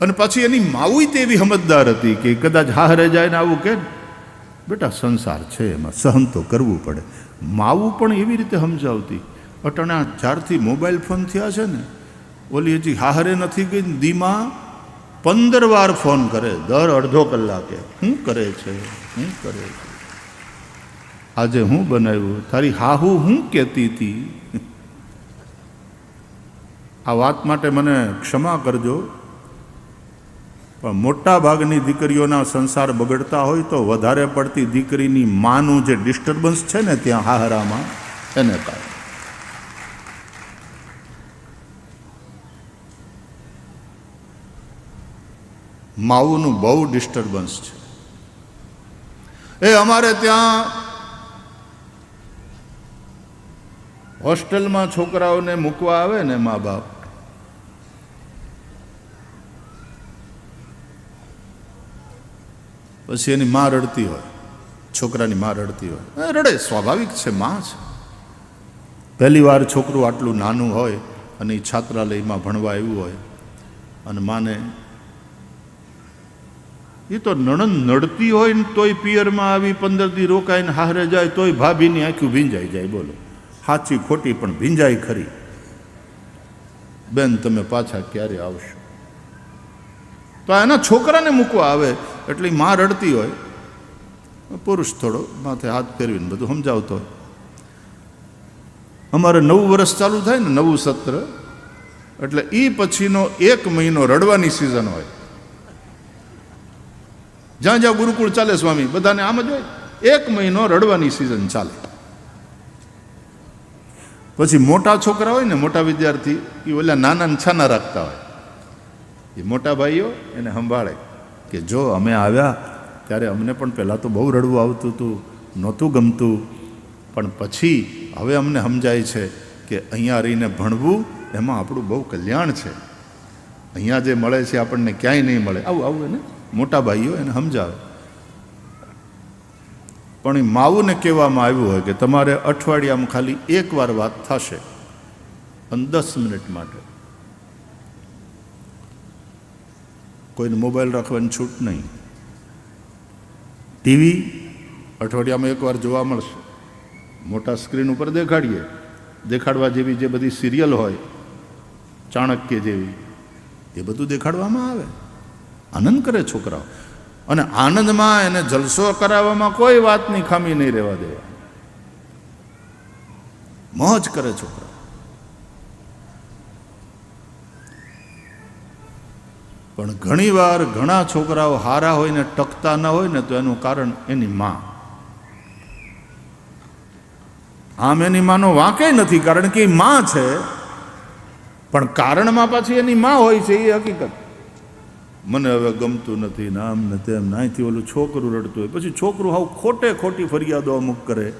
અને પછી એની માવી તેવી સમજદાર હતી કે કદાચ હારે જાય ને આવું કે, બેટા, સંસાર છે એમાં, સહન તો કરવું પડે. માવું પણ એવી રીતે સમજાવતી. અટણા જ્યારથી મોબાઈલ ફોન થયા છે ને, ઓલી હજી હાહરે નથી ગઈ દીમાં પંદર વાર ફોન કરે, દર અડધો કલાકે. શું કરે છે? શું કરે છે? આજે હું બનાવ્યું? તારી હાહુ હું કહેતી હતી? આ વાત માટે મને ક્ષમા કરજો. પણ મોટા ભાગની દીકરીઓના સંસાર બગડતા હોય તો વધારે પડતી દીકરીની માનું જે ડિસ્ટર્બન્સ છે ને ત્યાં હાહરામાં એને કારણે. માવુનું બહુ ડિસ્ટર્બન્સ છે. એ અમારે ત્યાં હોસ્ટેલમાં છોકરાઓને મૂકવા આવે ને મા બાપ પછી એની માં રડતી હોય. છોકરાની માં રડતી હોય. રડે, સ્વાભાવિક છે, માં છે. પહેલી વાર છોકરું આટલું નાનું હોય અને એ છાત્રાલયમાં ભણવા આવ્યું હોય અને માને એ તો નણંદ નડતી હોય ને તોય પિયરમાં આવી પંદર દી રોકાઈને હારે જાય, તોય ભાભીની આંખું ભીંજાઈ જાય, બોલો. સાચી ખોટી પણ ભીંજાય ખરી. બેન, તમે પાછા ક્યારે આવશો? તો એના છોકરાને મૂકવા આવે. એટલે માં રડતી હોય, પુરુષ થોડો માથે હાથ ફેરવીને બધું સમજાવતો હોય. અમારે નવું વર્ષ ચાલુ થાય ને નવું સત્ર, એટલે એ પછીનો એક મહિનો રડવાની સિઝન હોય. જ્યાં જ્યાં ગુરુકુળ ચાલે સ્વામી, બધાને આમ જ હોય, એક મહિનો રડવાની સિઝન ચાલે. પછી મોટા છોકરા હોય ને, મોટા વિદ્યાર્થી એ ઓલા નાના છાના રાખતા હોય. એ મોટા ભાઈઓ એને સંભાળે. કે જો અમે આવ્યા ત્યારે અમને પણ પહેલાં તો બહુ રડવું આવતું હતું નહોતું ગમતું. પણ પછી હવે અમને સમજાય છે કે અહીંયા રહીને ભણવું એમાં આપણું બહુ કલ્યાણ છે. અહીંયા જે મળે છે આપણને ક્યાંય નહીં મળે. આવું આવું એને? મોટા ભાઈઓ એને સમજાવે. પણ એ માવુને કહેવામાં આવ્યું હોય કે તમારે અઠવાડિયામાં ખાલી એકવાર વાત થશે. અને દસ મિનિટ માટે. કોઈને મોબાઈલ રાખવાની છૂટ નહીં. ટીવી અઠવાડિયામાં એકવાર જોવા મળશે. મોટા સ્ક્રીન ઉપર દેખાડીએ. દેખાડવા જેવી જે બધી સિરિયલ હોય, ચાણક્ય જેવી, એ બધું દેખાડવામાં આવે. આનંદ કરે છોકરાઓ. અને આનંદમાં એને જલસો કરાવવામાં કોઈ વાતની ખામી નહીં રહેવા દેવા. મોજ કરે છોકરા પણ ઘણીવાર ઘણા છોકરાઓ હારા હોય ને ટકતા ન હોય ને તો એનું કારણ એની માં. આમ એની માનો વાંકે નથી, કારણ કે એ માં છે. પણ કારણમાં પાછી એની માં હોય છે, એ હકીકત. મને હવે ગમતું નથી ને આમ ને તેમ ને અહીંથી ઓલું છોકરું રડતું હોય. પછી છોકરું હાવ ખોટે ખોટી ફરિયાદો અમુક કરે.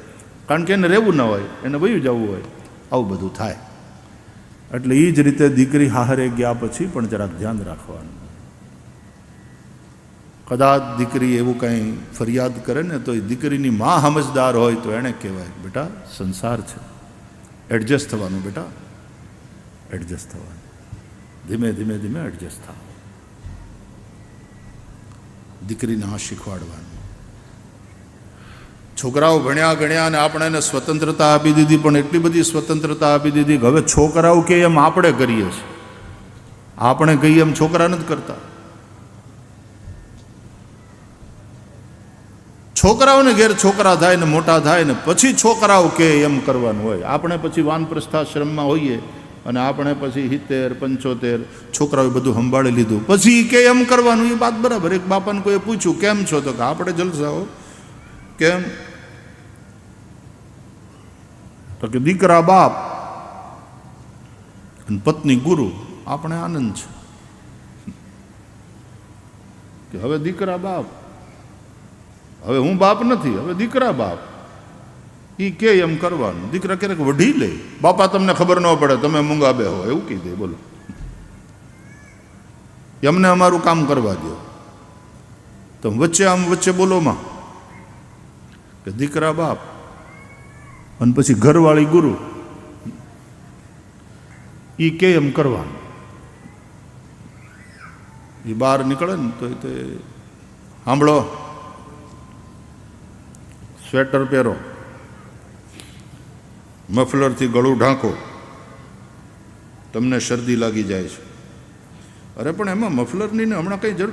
કારણ કે એને રહેવું ન હોય, એને વયું જવું હોય. આવું બધું થાય. એટલે એ જ રીતે દીકરી હારે ગયા પછી પણ જરાક ધ્યાન રાખવાનું. કદાચ દીકરી એવું કંઈ ફરિયાદ કરે ને તો એ દીકરીની માં સમજદાર હોય તો એણે કહેવાય, બેટા, સંસાર છે. એડજસ્ટ થવાનું, બેટા. એડજસ્ટ થવાનું. ધીમે ધીમે ધીમે એડજસ્ટ થાવ. દીકરીને આ શીખવાડવાનું. છોકરાઓ ભણ્યા ગણ્યા અને આપણે એને સ્વતંત્રતા આપી દીધી, પણ એટલી બધી સ્વતંત્રતા આપી દીધી હવે છોકરાઓ કે એમ આપણે કરીએ છીએ. આપણે કહીએ એમ છોકરા નથી કરતા. છોકરાઓને ઘેર છોકરા થાય ને મોટા થાય ને પછી છોકરાઓ કે એમ કરવાનું હોય. આપણે પછી વાનપ્રસ્થાશ્રમમાં હોઈએ અને આપણે પછી સિત્તેર, પંચોતેર છોકરાઓએ બધું સંભાળી લીધું. પછી કે એમ કરવાનું એ વાત બરાબર. એક બાપાને કોઈએ પૂછ્યું, કેમ છો? તો કે, આપણે જલસાઓ કેમ? તો કે, દીકરા બાપ અને પત્ની ગુરુ, આપણે આનંદ છે. કે, હવે દીકરા બાપ હવે હું બાપ નથી, હવે દીકરા બાપ. એ કે એમ કરવાનું. દીકરા ક્યારેક વઢી લે. બાપા, તમને ખબર ન પડે, તમે મૂંગા બે હો. એવું કહી દે, બોલો. એમને અમારું કામ કરવા દો તો વચ્ચે આમ વચ્ચે બોલોમાં કે દીકરા બાપ, અને પછી ઘરવાળી ગુરુ. એ કે એમ કરવાનું. એ બહાર નીકળે ને તો તે સાંભળો સ્વેટર પહેરો. મફલરથી ગળું ઢાંકો. તમને શરદી લાગી જાય છે. અરે પણ એમાં મફલરની ને હમણાં કંઈ જરૂર?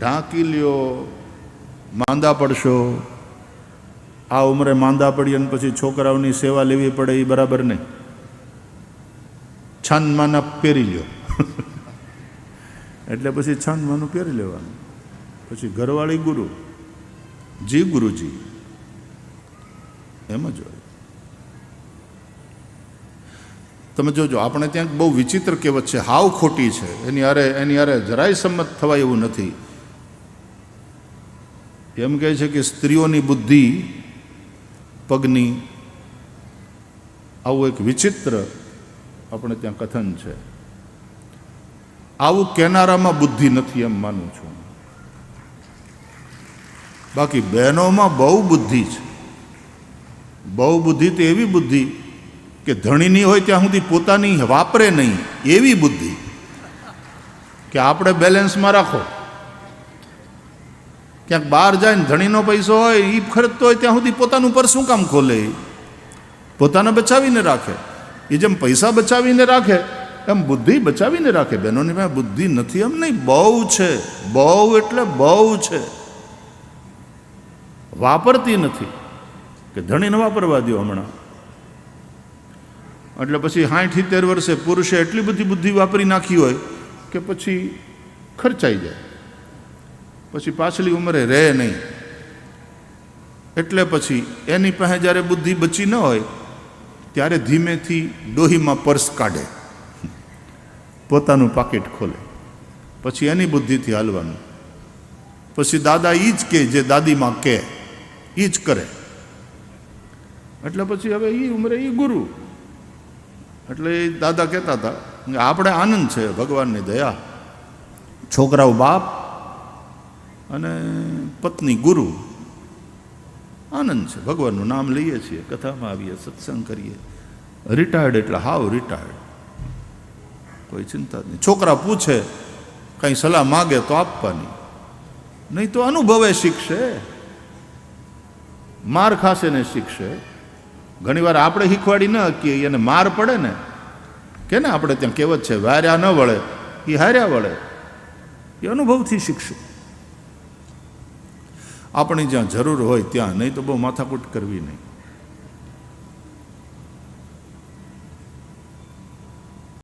ઢાંકી લ્યો, માંદા પડશો. આ ઉંમરે માંદા પડી અને પછી છોકરાઓની સેવા લેવી પડે એ બરાબર નહીં. છાનમાના પહેરી લ્યો. એટલે પછી છાનમાનું પહેરી લેવાનું. પછી ઘરવાળી ગુરુ. જી ગુરુજી. એમ જ હોય. તમે જોજો, આપણે ત્યાં બહુ વિચિત્ર કહેવત છે, હાવ ખોટી છે. એની હારે એની હારે જરાય સંમત થવાય એવું નથી. એમ કહે છે કે સ્ત્રીઓની બુદ્ધિ, પગની, આવું એક વિચિત્ર આપણે ત્યાં કથન છે. આવું કેનારામાં બુદ્ધિ નથી એમ માનું છું. બાકી બહેનોમાં બહુ બુદ્ધિ છે. બહુ બુદ્ધિ તો એવી બુદ્ધિ કે ધણીની હોય ત્યાં સુધી પોતાની વાપરે નહીં, એવી બુદ્ધિ. કે આપણે બેલેન્સમાં રાખો. ક્યાંક બહાર જાય ને ધણીનો પૈસો હોય એ ખર્ચતો હોય ત્યાં સુધી પોતાનું પર શું કામ ખોલે? પોતાને બચાવીને રાખે. એ જેમ પૈસા બચાવીને રાખે, એમ બુદ્ધિ બચાવીને રાખે. બહેનોની પાસે બુદ્ધિ નથી એમ નહીં, બહુ છે. બહુ એટલે બહુ છે. વાપરતી નથી. કે ધણીને વાપરવા દો હમણાં. એટલે પછી સાઠ સિત્તેર વર્ષે પુરુષે એટલી બધી બુદ્ધિ વાપરી નાખી હોય કે પછી ખર્ચાઈ જાય. પછી પાછલી ઉંમરે રહે નહીં. એટલે પછી એની પાસે જ્યારે બુદ્ધિ બચી ન હોય, ત્યારે ધીમેથી ડોહીમાં પર્સ કાઢે. પોતાનું પાકીટ ખોલે. પછી એની બુદ્ધિથી હાલવાનું. પછી દાદા એ જ કે જે દાદીમાં કે. એ જ કરે. એટલે પછી હવે એ ઉંમરે એ ગુરુ. એટલે એ દાદા કહેતા હતા આપણે આનંદ છે, ભગવાનની દયા. છોકરાઓ બાપ અને પત્ની ગુરુ. આનંદ છે, ભગવાનનું નામ લઈએ છીએ, કથામાં આવીએ, સત્સંગ કરીએ. રિટાયર્ડ એટલે હાવ રિટાયર્ડ કોઈ ચિંતા જ નહીં. છોકરા પૂછે, કંઈ સલાહ માગે તો આપવાની? નહીં તો અનુભવે શીખશે. માર ખાશે ને શીખશે. ઘણીવાર આપણે શીખવાડી ન શકીએ, એને માર પડે ને. કે ને આપણે ત્યાં કહેવત છે, વાર્યા ન વળે. એ હાર્યા વળે. એ અનુભવથી શીખશું. આપણી જ્યાં જરૂર હોય ત્યાં, નહીં તો બહુ માથાકૂટ કરવી નહીં.